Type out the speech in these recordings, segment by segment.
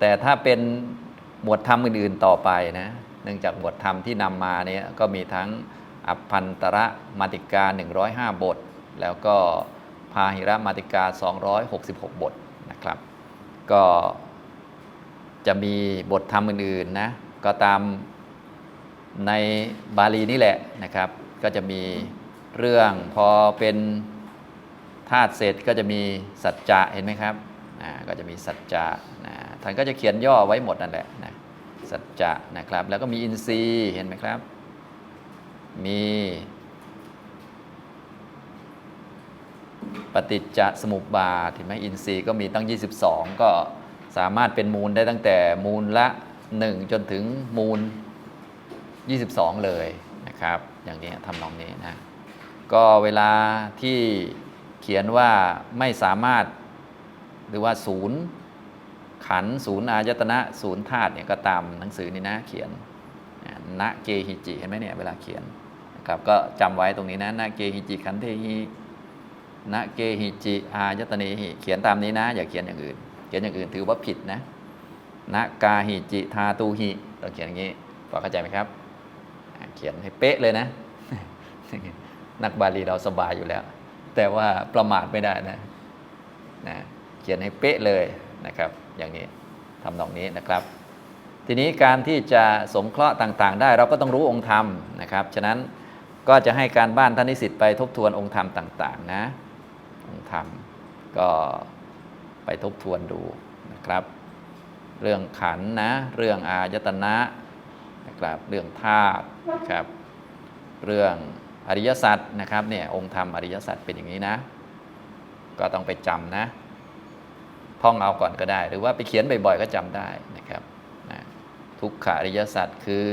แต่ถ้าเป็นหมวดธรรมอื่นๆต่อไปนะเนื่องจากหมวดธรรมที่นำมาเนี่ยก็มีทั้งอัพพันตระมาติกา 105 บท แล้วก็พาหิระมาติกา 266 บทนะครับ ก็จะมีบทธรรมอื่นๆนะก็ตามในบาลีนี่แหละนะครับ ก็จะมีเรื่องพอเป็นธาตุเสร็จก็จะมีสัจจะเห็นไหมครับก็จะมีสัจจะนะานก็จะเขียนย่อไว้หมดนั่นแหละนะสัจจะนะครับ แล้วก็มีอินทรีย์เห็นไหมครับ มีปฏิจจสมุปบาทเห็นไหมอินทรีย์ก็มีตั้ง 22 ก็สามารถเป็นมูลได้ตั้งแต่มูลละ 1 จนถึงมูล 22 เลยนะครับ อย่างนี้ทำนองนี้นะก็เวลาที่เขียนว่าไม่สามารถหรือว่าศูนย์ ขันศูนย์อายตนะศูนย์ธาตุเนี่ยก็ตามหนังสือนี่นะเขียนณเกหิจิเห็นไหมเนี่ยเวลาเขียนนะครับก็จำไว้ตรงนี้นะณเกหิจิขันเทหิณเกหิจิอายตเนหิเขียนตามนี้นะ อย่าเขียนอย่างอื่น เขียนอย่างอื่นถือว่าผิดนะณกาหิจิทาตูหิต้องเขียนอย่างนี้พอเข้าใจไหมครับ เขียนให้เป๊ะเลยนะ นักบาลีเราสบายอยู่แล้ว แต่ว่าประมาทไม่ได้นะนะเขียนให้เป๊ะเลยนะครับ อย่างนี้ทำนองนี้นะครับ ทีนี้การที่จะสงเคราะห์ต่างๆ ได้เราก็ต้องรู้องค์ธรรมนะครับ ฉะนั้นก็จะให้การบ้านท่านนิสิตไปทบทวนองค์ธรรมต่าง ๆ นะ องค์ธรรมก็ไปทบทวนดูนะครับ เรื่องขันนะ เรื่องอายตนะนะครับ เรื่องธาตุนะครับ เรื่องอริยสัจนะครับเนี่ยองค์ธรรมอริยสัจเป็นอย่างนี้นะ ก็ต้องไปจำนะ ท่องเอาก่อนก็ได้ หรือว่าไปเขียนบ่อยๆก็จำได้นะครับนะทุกขาริยสัจคือ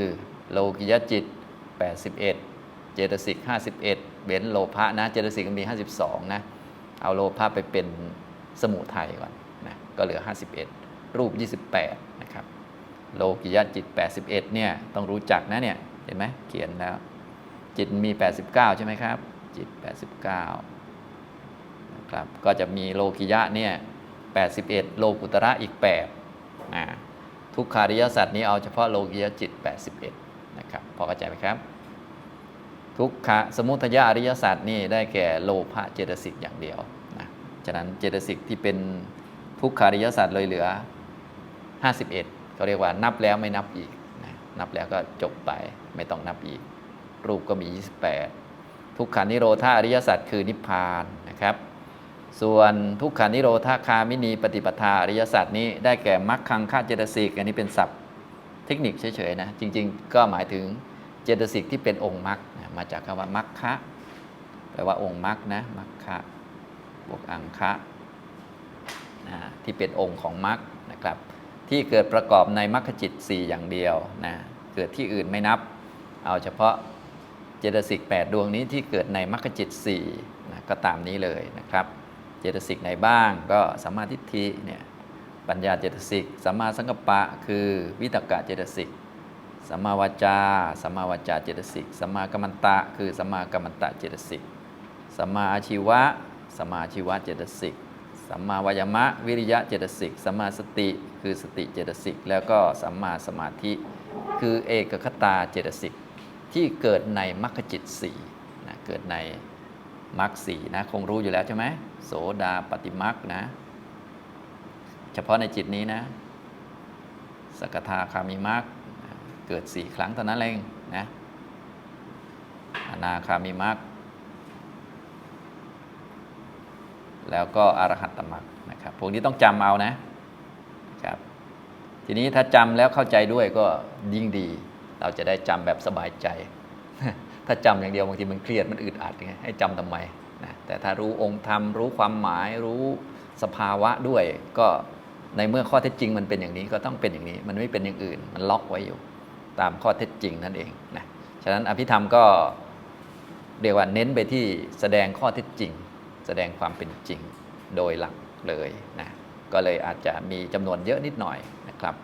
โลกิยจิต 81 เจตสิก 51เบนโลภะนะ เจตสิกมี 52 นะ เอาโลภะไปเป็นสมุทัยก่อนนะก็เหลือ 51 รูป 28 นะครับ โลกิยจิต 81 เนี่ยต้องรู้จักนะเนี่ยเห็นไหมเขียนแล้ว จิตมี 89 ใช่ไหมครับ จิต 89นะครับก็จะมีโลกิยะเนี่ย 81 โลกุตระอีก8นะทุกขาริยสัตว์นี้เอาเฉพาะโลกิยจิต 81 นะครับ พอเข้าใจไหมครับ ทุกขะสมุทยอริยสัตว์นี่ได้แก่โลภะเจตสิกอย่างเดียวนะฉะนั้นเจตสิกที่เป็นทุกขาริยสัตว์เลยเหลือ 51เขาเรียกว่านับแล้วไม่นับอีกนะนับแล้วก็จบไปไม่ต้องนับอีก รูปก็มี 28 ทุกขานิโรธาอริยสัตว์คือนิพพานนะครับ ส่วนทุกขานิโรธาคามินีปฏิปทาอริยสัตว์นี้ได้แก่มรรคคังฆาเจตสิกอันนี้เป็นศัพท์เทคนิคเฉยๆนะจริงๆ ก็หมายถึงเจตสิกที่เป็นองค์มรรคมาจากคำว่ามรรคะแปลว่าองค์มรรคนะมรรคะบวกอังคะนะที่เป็นองค์ของมรรคนะครับ ที่เกิดประกอบในมรรคจิต 4 อย่างเดียวนะเกิดที่อื่นไม่นับ เอาเฉพาะเจตสิก8ดวงนี้ที่เกิดในมรรคจิต4นะก็ตามนี้เลยนะครับ จตสิกไหนบ้าง ก็สัมมาทิฏฐิเนี่ยปัญญาเจตสิกสัมมาสังกัปปะ คือวิตกะเจตสิกสัมมาวาจาสัมมาวาจาเจตสิกสัมมากัมมันตะ คือสัมมากัมมันตะเจตสิกสัมมาอาชีวะสัมมาอาชีวะเจตสิกสัมมาวายมะวิริยะเจตสิกสัมมาสติคือสติเจตสิกแล้วก็สัมมาสมาธิ คือเอกคตาเจตสิกที่เกิดในมรรคจิตสี่นะเกิดใน มรรคสี่นะคงรู้อยู่แล้วใช่ไหมโสดาปฏิมรรคนะ เฉพาะในจิตนี้นะ สกทาคามิมรรคเกิดสี่ครั้งเท่านั้นเองนะอนาคามิมรรคแล้วก็อรหัตตมรรคนะครับพวกนี้ต้องจำเอานะครับทีนี้ถ้าจำแล้วเข้าใจด้วยก็ยิ่งดี เราจะได้จำแบบสบายใจ ถ้าจำอย่างเดียวบางทีมันเครียดมันอึดอัดไงให้จำทำไมนะแต่ถ้ารู้องค์ธรรมรู้ความหมายรู้สภาวะด้วย ก็ในเมื่อข้อเท็จจริงมันเป็นอย่างนี้ก็ต้องเป็นอย่างนี้ มันไม่เป็นอย่างอื่น มันล็อกไว้อยู่ ตามข้อเท็จจริงนั่นเองนะฉะนั้นอภิธรรมก็เรียกว่าเน้นไปที่แสดงข้อเท็จจริง แสดงความเป็นจริงโดยหลักเลยนะก็เลยอาจจะมีจำนวนเยอะนิดหน่อยนะครับ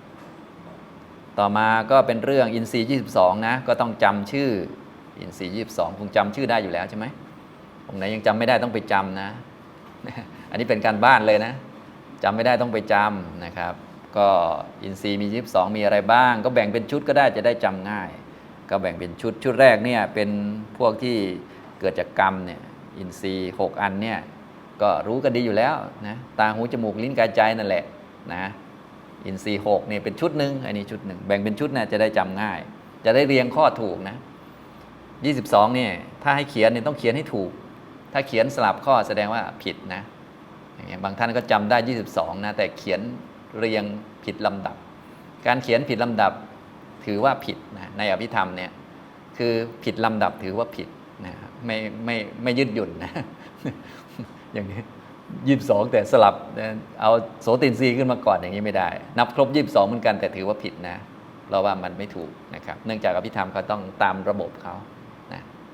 ต่อมาก็เป็นเรื่องอินทรีย์ 22 นะ ก็ต้องจำชื่อ อินทรีย์22คงจำชื่อได้อยู่แล้วใช่ไหมองค์ไหนยังจำไม่ได้ต้องไปจำนะ อันนี้เป็นการบ้านเลยนะจำไม่ได้ต้องไปจำนะครับ ก็อินทรีย์มี22มีอะไรบ้าง ก็แบ่งเป็นชุดก็ได้จะได้จำง่าย ก็แบ่งเป็นชุดชุดแรกเนี่ยเป็นพวกที่เกิดจากกรรมเนี่ยอินทรีย์ 6 อันเนี่ยก็รู้กันดีอยู่แล้วนะตาหูจมูกลิ้นกายใจนั่นแหละนะอินทรีย์6เนี่ยเป็นชุดหนึ่งอันนี้ชุดหนึ่งแบ่งเป็นชุดนะจะได้จำง่าย จะได้เรียงข้อถูกนะ 22เนี่ยถ้าให้เขียนเนี่ยต้องเขียนให้ถูก ถ้าเขียนสลับข้อแสดงว่าผิดนะอย่างเงี้ยบางท่านก็จำได้ 22 นะ แต่เขียนเรียงผิดลำดับ การเขียนผิดลำดับถือว่าผิดนะในอภิธรรมเนี่ยคือผิดลำดับถือว่าผิดนะไม่ไม่ไม่ยืดหยุ่นนะอย่างนี้ยี่สิบสองแต่สลับเอาโสตินทรีขึ้นมาก่อนอย่างนี้ไม่ได้ นับครบยี่สิบสองเหมือนกันแต่ถือว่าผิดนะ เราว่ามันไม่ถูกนะครับ เนื่องจากอภิธรรมเขาต้องตามระบบเขา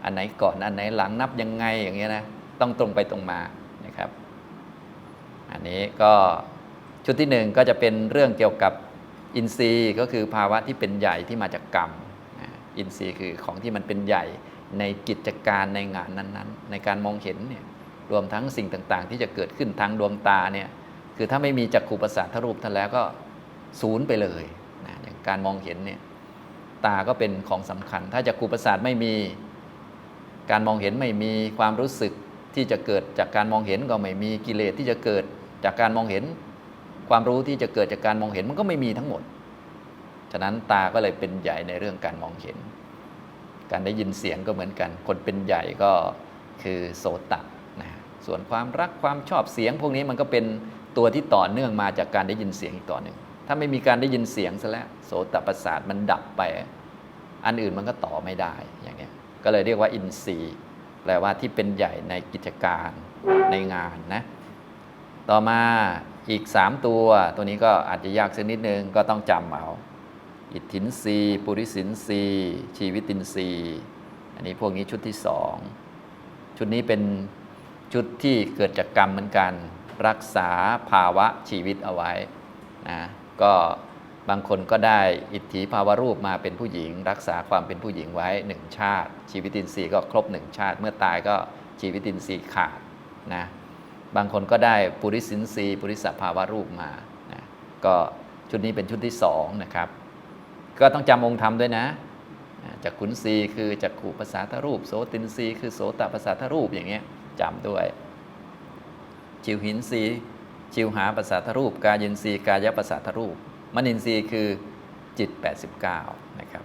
อันไหนก่อนอันไหนหลังนับยังไงอย่างเงี้ยนะต้องตรงไปตรงมานะครับ อันนี้ก็ชุดที่หนึ่งก็จะเป็นเรื่องเกี่ยวกับอินทรีย์ก็คือภาวะที่เป็นใหญ่ที่มาจากกรรมอินทรีย์คือของที่มันเป็นใหญ่ในกิจการในงานนั้นๆ ในการมองเห็นเนี่ยรวมทั้งสิ่งต่างๆ ที่จะเกิดขึ้นทางดวงตาเนี่ยคือถ้าไม่มีจักขุประสาทรูปท่านแล้วก็ศูนย์ไปเลยนะอย่างการมองเห็นเนี่ยตาก็เป็นของสำคัญ ถ้าจักขุประสาทไม่มี การมองเห็นไม่มีความรู้สึกที่จะเกิดจากการมองเห็นก็ไม่มีกิเลสที่จะเกิดจากการมองเห็น ความรู้ที่จะเกิดจากการมองเห็นมันก็ไม่มีทั้งหมด ฉะนั้นตาก็เลยเป็นใหญ่ในเรื่องการมองเห็น การได้ยินเสียงก็เหมือนกัน คนเป็นใหญ่ก็คือโสตะนะส่วนความรักความชอบเสียง พวกนี้มันก็เป็นตัวที่ต่อเนื่องมาจากการได้ยินเสียงอีกต่อหนึ่งถ้าไม่มีการได้ยินเสียงซะแล้วโสตประสาทมันดับไป อันอื่นมันก็ต่อไม่ได้อย่าง ก็เลยเรียกว่าอินทรีย์แปลว่าที่เป็นใหญ่ในกิจการในงานนะต่อมาอีก 3 ตัว ตัวนี้ก็อาจจะยากสักนิดนึงก็ต้องจำเอาอิทธินรีปุริสินรีชีวิตินรีอันนี้พวกนี้ชุดที่สองชุดนี้เป็นชุดที่เกิดจากกรรมเหมือนกัน รักษาภาวะชีวิตเอาไว้นะก็ บางคนก็ได้อิทธิภาวรูปมาเป็นผู้หญิง รักษาความเป็นผู้หญิงไว้หนึ่งชาติ ชีวิตินทรีย์ก็ครบหนึ่งชาติ เมื่อตายก็ชีวิตินทรีย์ขาดนะบางคนก็ได้ปุริสินทรีย์ปุริสภาวรูปมานะก็ชุดนี้เป็นชุดที่สองนะครับ ก็ต้องจำองค์ธรรมด้วยนะจากขุนศีคือจากขู่ภาษาทรูป โสตินศีคือโสตภาษาทรูปอย่างเงี้ยจำด้วย ชิวหินศีชิวหาภาษาทรูป กายินศีกายภาษาทรูป มนินทรีย์คือจิต 89 นะครับ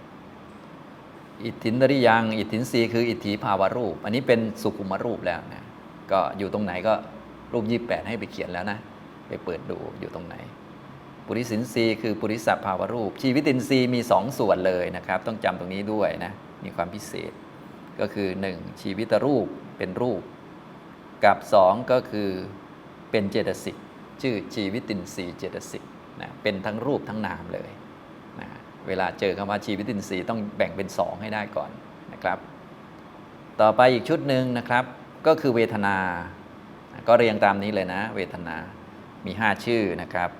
อิทธินริยัง อิทธินรีย์คืออิทธิภาวรูป อันนี้เป็นสุขุมรูปแล้วนะ ก็อยู่ตรงไหนก็รูป 28 ให้ไปเขียนแล้วนะ ไปเปิดดูอยู่ตรงไหน ปุริสินทรีย์คือปุริสภาวรูป ชีวิตินทรีย์มีสองส่วนเลยนะครับ ต้องจำตรงนี้ด้วยนะ มีความพิเศษ ก็คือ 1. ชีวิตรูปเป็นรูป กับ 2 ก็คือเป็นเจตสิก ชื่อชีวิตินทรีย์เจตสิก นะเป็นทั้งรูปทั้งนามเลยนะเวลาเจอคำว่าชีวิตินทรีย์ต้องแบ่งเป็น2ให้ได้ก่อนนะครับ ต่อไปอีกชุดหนึ่งนะครับก็คือเวทนา ก็เรียงตามนี้เลยนะ เวทนามี 5 ชื่อนะครับ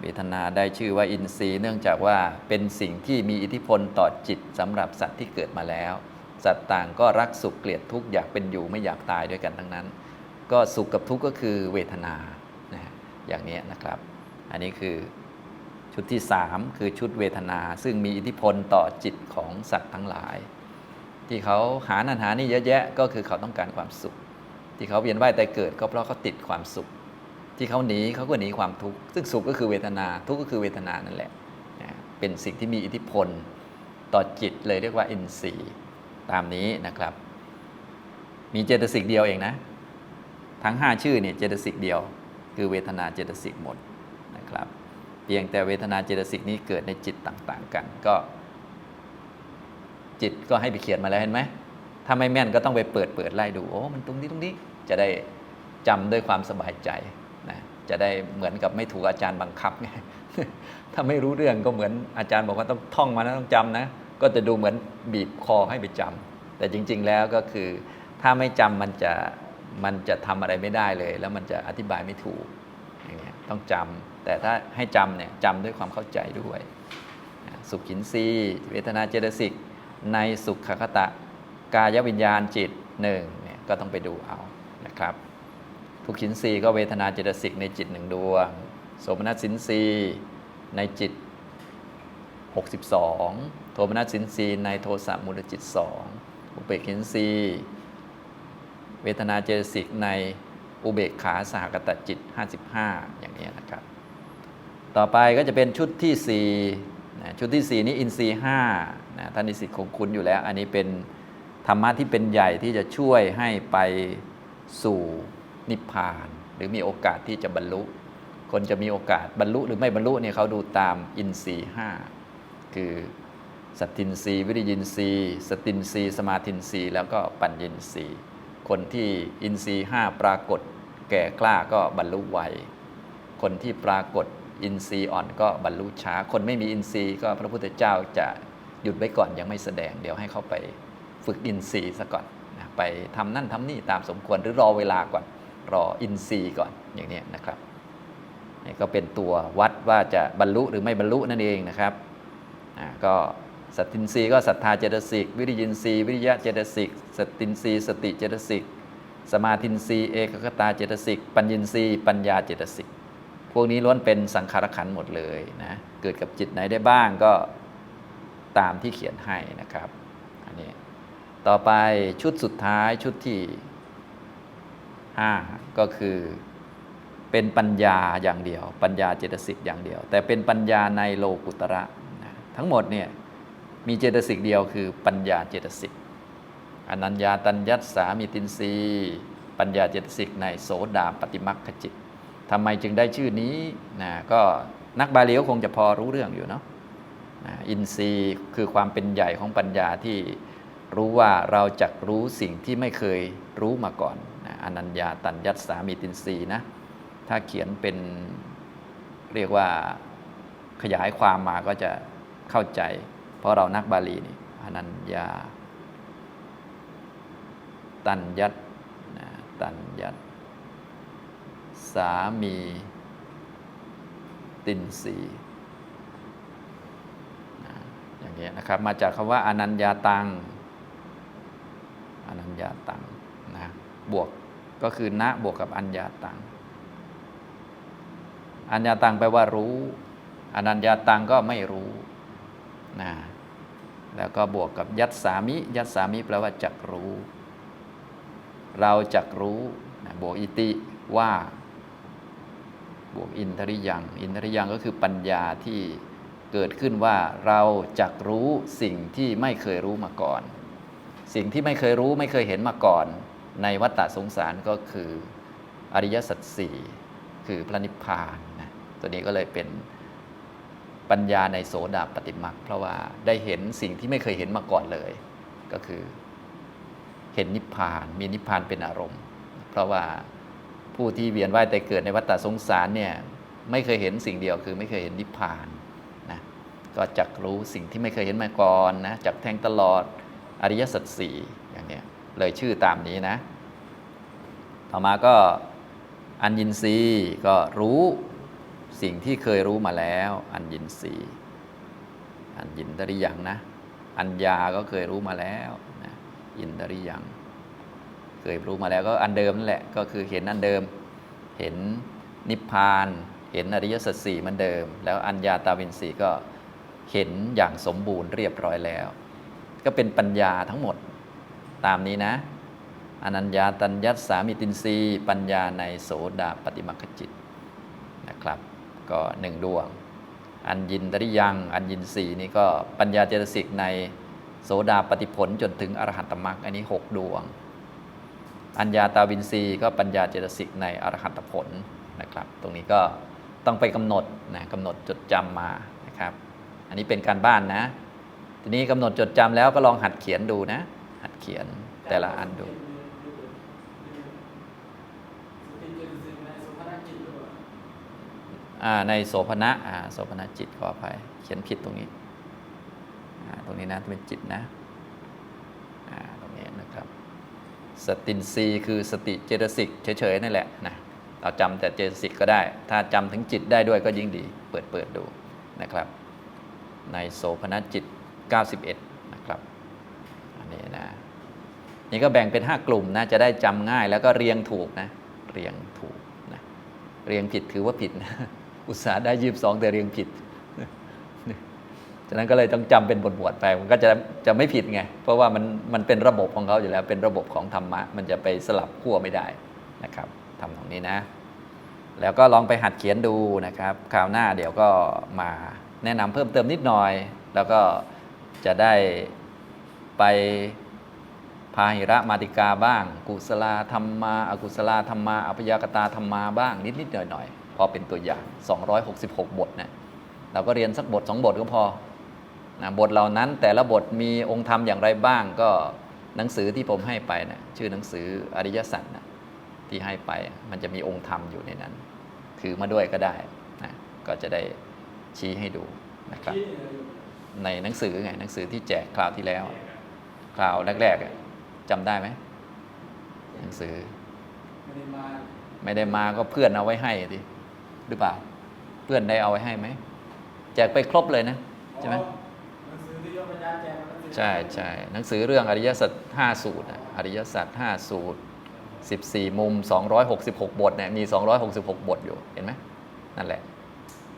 เวทนาได้ชื่อว่าอินทรีย์ เนื่องจากว่าเป็นสิ่งที่มีอิทธิพลต่อจิตสำหรับสัตว์ที่เกิดมาแล้ว สัตว์ต่างก็รักสุขเกลียดทุกข์อยากเป็นอยู่ไม่อยากตายด้วยกันทั้งนั้น ก็สุขกับทุกข์ก็คือเวทนานะอย่างนี้นะครับ อันนี้คือชุดที่ 3 คือชุดเวทนา ซึ่งมีอิทธิพลต่อจิตของสัตว์ทั้งหลาย ที่เขาหานันหานี่เยอะแยะก็คือเขาต้องการความสุข ที่เขาเวียนว่ายแต่เกิดก็เพราะเขาติดความสุข ที่เขาหนีเขาก็หนีความทุกข์ซึ่งสุขก็คือเวทนาทุกข์ก็คือเวทนานั่นแหละนะเป็นสิ่งที่มีอิทธิพลต่อจิตเลยเรียกว่าอินทรีย์ตามนี้นะครับ มีเจตสิกเดียวเองนะ ทั้ง 5 ชื่อเนี่ยเจตสิกเดียว คือเวทนาเจตสิกหมด นะครับ เพียงแต่เวทนาเจตสิกนี้เกิดในจิตต่างๆ กัน ก็ จิตก็ให้ไปเขียนมาแล้วเห็นไหมถ้าไม่แม่นก็ต้องไปเปิดเปิดไล่ดูโอ้มันตรงนี้ตรงนี้จะได้จำด้วยความสบายใจนะจะได้เหมือนกับไม่ถูกอาจารย์บังคับไงถ้าไม่รู้เรื่องก็เหมือนอาจารย์บอกว่าต้องท่องมานะต้องจำนะ ก็จะดูเหมือนบีบคอให้ไปจำแต่จริง ๆ แล้วก็คือ ถ้าไม่จำมันจะมันจะทำอะไรไม่ได้เลย แล้วมันจะอธิบายไม่ถูก ต้องจำแต่ถ้าให้จำเนี่ยจำด้วยความเข้าใจด้วย สุขินรีเวทนาเจตสิก ในสุขคตะ กายวิญญาณจิตหนึ่งเนี่ยก็ต้องไปดูเอานะครับทุกขินรีก็เวทนาเจตสิกในจิตหนึ่งดวงโสมนัสสินรีในจิต 62 โทมนัสสินรีในโทสะมูลจิต 2 อุเบกขินรีเวทนาเจตสิกใน อุเบกขาสหกตจิต 55 อย่างนี้นะครับ ต่อไปก็จะเป็นชุดที่4นะชุดที่ 4 นี้อินทรีย์5นะท่านนิสิตคงคุ้นอยู่แล้ว อันนี้เป็นธรรมะที่เป็นใหญ่ที่จะช่วยให้ไปสู่นิพพาน หรือมีโอกาสที่จะบรรลุ คนจะมีโอกาสบรรลุหรือไม่บรรลุเนี่ยเขาดูตามอินทรีย์5คือสตินทรีวิริยินทรีสตินทรีสมาธินทรีแล้วก็ปัญญินทรีคนที่อินทรีย์5ปรากฏ แก่กล้าก็บรรลุไวคนที่ปรากฏอินทรีย์อ่อนก็บรรลุช้า คนไม่มีอินทรีย์ก็พระพุทธเจ้าจะหยุดไว้ก่อนยังไม่แสดง เดี๋ยวให้เขาไปฝึกอินทรีย์ซะก่อนนะไปทำนั่นทำนี่ตามสมควรหรือรอเวลาก่อนรออินทรีย์ก่อนอย่างนี้นะครับนี่ก็เป็นตัววัดว่าจะบรรลุหรือไม่บรรลุนั่นเองนะครับอ่าก็สัตตินทรีย์ก็ศรัทธาเจตสิก วิริยินทรีย์วิริยะเจตสิก สตินทรีย์สติเจตสิก สมาธินรีเอกคตาเจตสิก ปัญญินรีปัญญาเจตสิก พวกนี้ล้วนเป็นสังขารขันธ์หมดเลยนะเกิดกับจิตไหนได้บ้างก็ตามที่เขียนให้นะครับอันนี้ต่อไปชุดสุดท้ายชุดที่ 5 ก็คือเป็นปัญญาอย่างเดียว ปัญญาเจตสิกอย่างเดียว แต่เป็นปัญญาในโลกุตระนะทั้งหมดเนี่ยมีเจตสิกเดียวคือปัญญาเจตสิก อนัญญาตัญญัตสามิตินรีปัญญาเจตสิกในโสดาปฏิมักขจิตทำไมจึงได้ชื่อนี้นะก็นักบาลีก็คงจะพอรู้เรื่องอยู่เนาะนะอินทรีย์คือความเป็นใหญ่ของปัญญาที่รู้ว่าเราจักรู้สิ่งที่ไม่เคยรู้มาก่อนนะอนัญญาตัญญัตสามิตินรีนะถ้าเขียนเป็นเรียกว่าขยายความมาก็จะเข้าใจ เพราะเรานักบาลีนี่อนัญญา ตัญญัตนะตัญญัตสามี ตินสีนะอย่างเงี้ยนะครับ มาจากคำว่าอนัญญาตัง อนัญญาตังนะบวกก็คือณบวกกับอัญญาตัง อัญญาตังแปลว่ารู้ อนัญญาตังก็ไม่รู้นะแล้วก็บวกกับยัตสามิ ยัตสามิแปลว่าจักรู้ เราจักรู้บวกอิติว่าบวกอินทริยัง อินทริยังก็คือปัญญาที่เกิดขึ้นว่าเราจักรู้สิ่งที่ไม่เคยรู้มาก่อน สิ่งที่ไม่เคยรู้ไม่เคยเห็นมาก่อน ในวัฏฏะสงสารก็คืออริยสัจสี่คือพระนิพพานนะตัวนี้ก็เลยเป็นปัญญาในโสดาปฏิมักเพราะว่าได้เห็นสิ่งที่ไม่เคยเห็นมาก่อนเลย ก็คือ เห็นนิพพาน มีนิพพานเป็นอารมณ์ เพราะว่าผู้ที่เวียนว่ายแต่เกิดในวัฏฏะสงสารเนี่ยไม่เคยเห็นสิ่งเดียวคือไม่เคยเห็นนิพพานนะก็จักรู้สิ่งที่ไม่เคยเห็นมาก่อนนะจักแทงตลอดอริยสัจสี่อย่างเนี้ยเลยชื่อตามนี้นะ ต่อมาก็อัญญินรีก็รู้สิ่งที่เคยรู้มาแล้ว อัญญินรีอัญญินตริยังนะ อัญญาก็เคยรู้มาแล้วนะ อินตริยัง เคยรู้มาแล้วก็อันเดิมนั่นแหละ ก็คือเห็นอันเดิม เห็นนิพพาน เห็นอริยสัจสี่มือนเดิม แล้วอัญญาตาวินสีก็เห็นอย่างสมบูรณ์เรียบร้อยแล้ว ก็เป็นปัญญาทั้งหมดตามนี้นะอนัญญาตัญญัตสามิตินรีปัญญาในโสดาปฏิมัคจิตนะครับ ก็หนึ่งดวง อัญญินตริยัง อัญญินสีนี่ก็ปัญญาเจตสิกใน โสดาปฏิผลจนถึงอรหัตตมรรคอันนี้หกดวง อัญญาตาวินซีก็ปัญญาเจตสิกในอรหัตผลนะครับ ตรงนี้ก็ต้องไปกำหนดนะกำหนดจดจำมานะครับ อันนี้เป็นการบ้านนะ ทีนี้กำหนดจดจำแล้วก็ลองหัดเขียนดูนะ หัดเขียนแต่ละอันดูในโสภณะโสภณะจิตขออภัยเขียนผิดตรงนี้ ตรงนี้นะเป็นจิตนะอ่าตรงนี้นะครับ สตินซีคือสติเจตสิกเฉยๆนั่นแหละนะเราจำแต่เจตสิกก็ได้ ถ้าจำถึงจิตได้ด้วยก็ยิ่งดีเปิดเปิดดูนะครับ ในโสภณจิต 91 นะครับอันนี้นะนี่ก็แบ่งเป็น 5 กลุ่มนะจะได้จำง่ายแล้วก็เรียงถูกนะเรียงถูกนะเรียงผิดถือว่าผิดนะอุตสาห์ได้ยีบสองแต่เรียงผิด ฉะนั้นก็เลยต้องจำเป็นบทบวชไปมันก็จะจะไม่ผิดไง เพราะว่ามันมันเป็นระบบของเขาอยู่แล้ว เป็นระบบของธรรมะ มันจะไปสลับขั้วไม่ได้นะครับทำตรงนี้นะ แล้วก็ลองไปหัดเขียนดูนะครับคราวหน้าเดี๋ยวก็มาแนะนำเพิ่มเติมนิดหน่อย แล้วก็จะได้ไปพาหิระมาติกาบ้าง กุศลธรรมาอากุศลธรรมาอัพยากตาธรรมาบ้างนิดนิดๆหน่อยหน่อยๆพอเป็นตัวอย่าง 266 บทนะเราก็เรียนสักบทสองบทก็พอ นะบทเหล่านั้นแต่ละบทมีองค์ธรรมอย่างไรบ้างก็หนังสือที่ผมให้ไปนะชื่อหนังสืออริยสัจนะที่ให้ไปมันจะมีองค์ธรรมอยู่ในนั้น ถือมาด้วยก็ได้นะก็จะได้ชี้ให้ดูนะครับ ในหนังสือไงหนังสือที่แจกคราวที่แล้วคราวแรกๆอะจำได้ไหมหนังสือ ไม่ได้มาไม่ได้มาก็เพื่อนเอาไว้ให้ดิหรือเปล่า เพื่อนได้เอาไว้ให้ไหมแจกไปครบเลยนะใช่ไหม ใช่ใช่หนังสือเรื่องอริยสัจห้าสูตรออริยสัจห้าสูตร 14 มุม 266 บทเนี่ยมี 266 บทอยู่เห็นไหมนั่นแหละ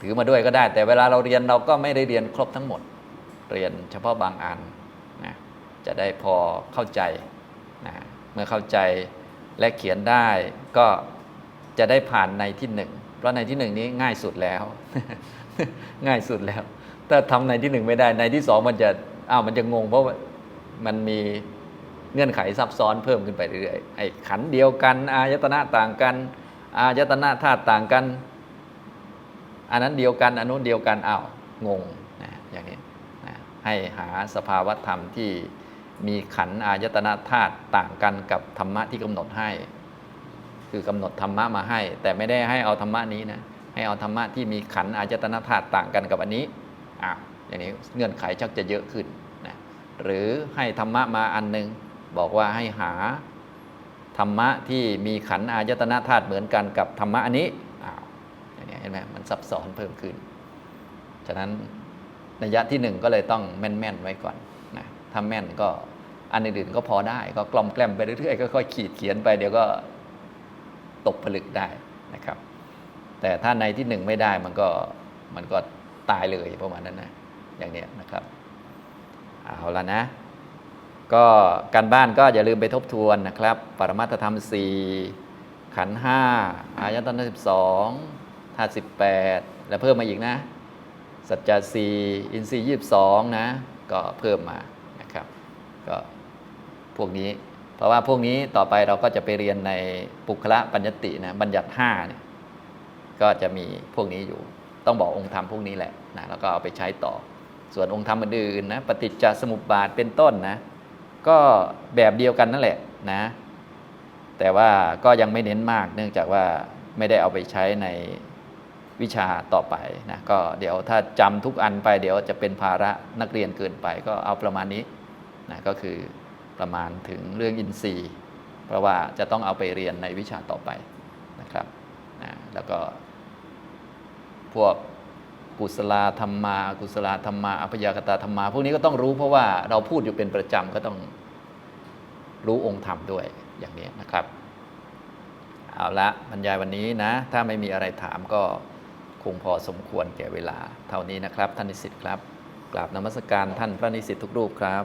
ถือมาด้วยก็ได้ แต่เวลาเราเรียนเราก็ไม่ได้เรียนครบทั้งหมด เรียนเฉพาะบางอันนะจะได้พอเข้าใจนะเมื่อเข้าใจและเขียนได้ก็จะได้ผ่านในที่หนึ่งเพราะในที่หนึ่งนี้ง่ายสุดแล้ว ง่ายสุดแล้ว ถ้าทำในที่หนึ่งไม่ได้ในที่สองมันจะ อ้าวมันจะงงเพราะว่ามันมีเงื่อนไขซับซ้อนเพิ่มขึ้นไปเรื่อยๆไอ้ขันเดียวกัน อายตนะต่างกัน อายตนะธาตุต่างกัน อันนั้นเดียวกันอันนู้นเดียวกันอ้าวงงนะอย่างนี้นะให้หาสภาวธรรมที่มีขันอายตนะธาตุต่างกันกับธรรมะที่กำหนดให้ คือกำหนดธรรมะมาให้ แต่ไม่ได้ให้เอาธรรมะนี้นะให้เอาธรรมะที่มีขันอายตนะธาตุต่างกันกับอันนี้อ้าว อย่างนี้เงื่อนไขชักจะเยอะขึ้นนะหรือให้ธรรมะมาอันหนึง บอกว่าให้หาธรรมะที่มีขันอายตนะธาตุเหมือนกันกับธรรมะอันนี้อ้าวอย่างนี้เห็นไหมมันซับซ้อนเพิ่มขึ้น ฉะนั้นนัยยะที่หนึ่งก็เลยต้องแม่นๆไว้ก่อนนะถ้าแม่นก็อันอื่นๆก็พอได้ก็กล่อมแกล้มไปเรื่อยๆก็ค่อยขีดเขียนไปเดี๋ยวก็ตกผลึกได้นะครับ แต่ถ้าในที่หนึ่งไม่ได้มันก็มันก็ตายเลยประมาณนั้นนะ อย่างเนี้ยนะครับเอาละนะ ก็การบ้านก็อย่าลืมไปทบทวนนะครับ ปรมัตธรรม 4 ขันห้าอายตนะ12ธาตุ18แล้วเพิ่มมาอีกนะ สัจจะสีอินทรีย์ยี่สองนะ ก็เพิ่มมานะครับ ก็พวกนี้ เพราะว่าพวกนี้ต่อไปเราก็จะไปเรียนในปุคละปัญญตินะ บัญญัติ5เนี่ยก็จะมีพวกนี้อยู่ ต้องบอกองค์ธรรมพวกนี้แหละนะแล้วก็เอาไปใช้ต่อ ส่วนองค์ธรรมอื่นๆนะปฏิจจสมุปบาทเป็นต้นนะ ก็แบบเดียวกันนั่นแหละนะ แต่ว่าก็ยังไม่เน้นมากเนื่องจากว่าไม่ได้เอาไปใช้ในวิชาต่อไปนะก็เดี๋ยวถ้าจำทุกอันไป เดี๋ยวจะเป็นภาระนักเรียนเกินไป ก็เอาประมาณนี้นะก็คือประมาณถึงเรื่องอินทรีย์ เพราะว่าจะต้องเอาไปเรียนในวิชาต่อไปนะครับนะแล้วก็พวก กุศลธรรมากุศลธรรมาอภยากตาธรรมา พวกนี้ก็ต้องรู้เพราะว่าเราพูดอยู่เป็นประจำก็ต้องรู้องค์ธรรมด้วยอย่างนี้นะครับ เอาละบรรยายวันนี้นะ ถ้าไม่มีอะไรถามก็คงพอสมควรแก่เวลา เท่านี้นะครับ ท่านนิสิตครับกราบนมัสการท่านพระนิสิตทุกรูปครับ